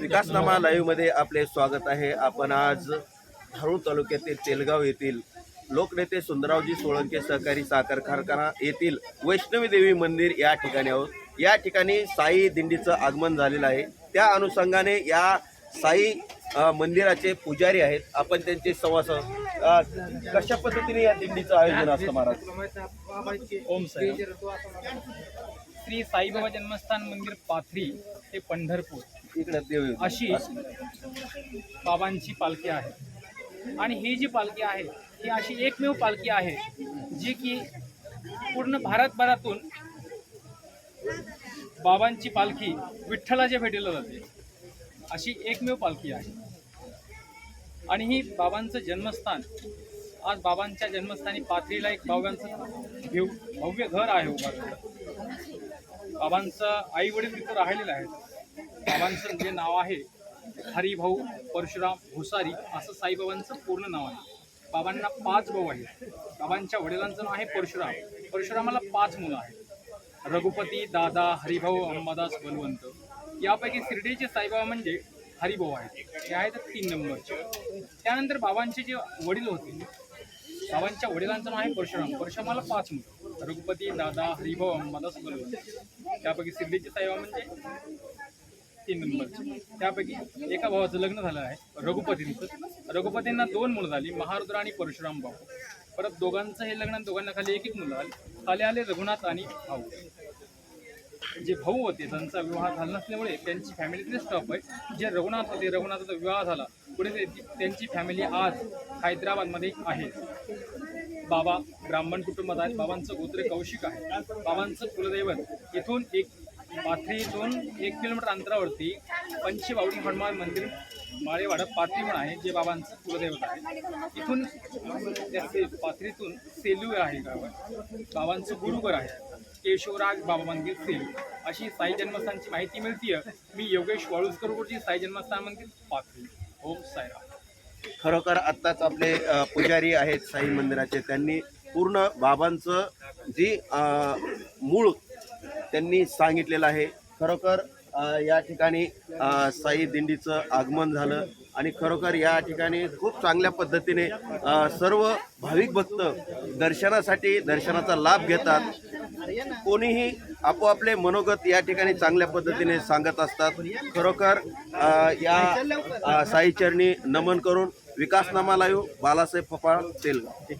विकासनामा लाईव्हमध्ये आपले स्वागत आहे. आपण आज धारूर तालुक्यातील तेलगाव येथील लोकनेते सुंदररावजी सोळंके सहकारी साखर कारखाना येथील वैष्णवी देवी मंदिर या ठिकाणी आहोत. या ठिकाणी साई दिंडीचं आगमन झालेलं आहे. त्या अनुषंगाने या साई मंदिराचे पुजारी आहेत. आपण त्यांचे संवास कशा पद्धतीने या दिंडीचं आयोजन असतं महाराज? ओम साई. श्री साईबाबा जन्मस्थान मंदिर पाथरी ते पंढरपूर. इकडे देव अशी बाबांची पालखी आहे. आणि ही जी पालखी आहे ही अशी एकमेव पालखी आहे जी की पूर्ण भारतभरातून बाबांची पालखी विठ्ठलाच्या भेटीला जाते. अशी एकमेव पालखी आहे. आणि ही बाबांचं जन्मस्थान आज बाबांच्या जन्मस्थानी पाथरीला एक बाबांचं भव्य भव्य घर आहे उभारलेलं. बाबांचं आई वडील तिथं राहिलेलं आहे बाबांचं जे नाव आहे हरिभाऊ परशुराम भुसारी असं साईबाबांचं पूर्ण नाव आहे. बाबांना पाच भाऊ आहेत. बाबांच्या वडिलांचं नाव आहे परशुराम. परशुरामाला पाच मुलं आहेत. रघुपती दादा हरिभाऊ अंबादास बलवंत. यापैकी शिर्डीचे साईबाबा म्हणजे हरिभाऊ आहेत. हे आहेत तीन नंबरचे. त्यानंतर बाबांचे जे वडील होते बाबांच्या वडिलांचं नाव आहे परशुराम. परशुरामाला पाच मुलं रघुपती दादा हरिभाऊ अंबादास बलवंत. त्यापैकी शिर्डीचे साईबाबा म्हणजे तीन नंबर त्यापैकी एका भावाचं लग्न झालं आहे रघुपतींचं. रघुपतींना दोन मुलं झाली महारुद्र आणि परशुराम भाऊ परत दोघांचं हे लग्न दोघांना खाली एक एक मुलं आली खाली आले रघुनाथ आणि भाऊ. जे भाऊ होते त्यांचा विवाह झाला नसल्यामुळे त्यांची फॅमिली तिथे स्टॉप आहे. जे रघुनाथ होते रघुनाथाचा विवाह झाला. पुढे त्यांची फॅमिली आज हैदराबादमध्ये आहे. बाबा ब्राह्मण कुटुंबात आहेत. बाबांचं गोत्र कौशिक आहे. बाबांचं कुलदैवत. इथून एक पाथरी इथून एक किलोमीटर अंतरावरती पंचबावडी हनुमान मंदिर माळेवाडा पाथरी म्हणून आहे जे बाबांचं कुलदैवत आहे. इथून पाथरीतून सेलू आहे गावात बाबांचं गुरुघर आहे. केशवराज बाबा मंदिर सेलू. अशी साई जन्मस्थानची माहिती मिळतीय. मी योगेश वाळुसकर साई जन्मस्थान मंदिर पाथरी. ओम सायरा खरोखर आत्ताच आपले पुजारी आहेत साई मंदिराचे. त्यांनी पूर्ण बाबांचं जी मूळ त्यांनी सांगितलेलं आहे. खरोखर या ठिकाणी साई दिंडीचं आगमन झालं आणि खरोखर या ठिकाणी खूप चांगल्या पद्धतीने सर्व भाविक भक्त दर्शनासाठी दर्शनाचा लाभ घेतात. कोणीही आपोआपले मनोगत या ठिकाणी चांगल्या पद्धतीने सांगत असतात. खरोखर या साईचरणी नमन करून विकासनामा लाईव्ह बालासाहेब पपाळ तेलगाव.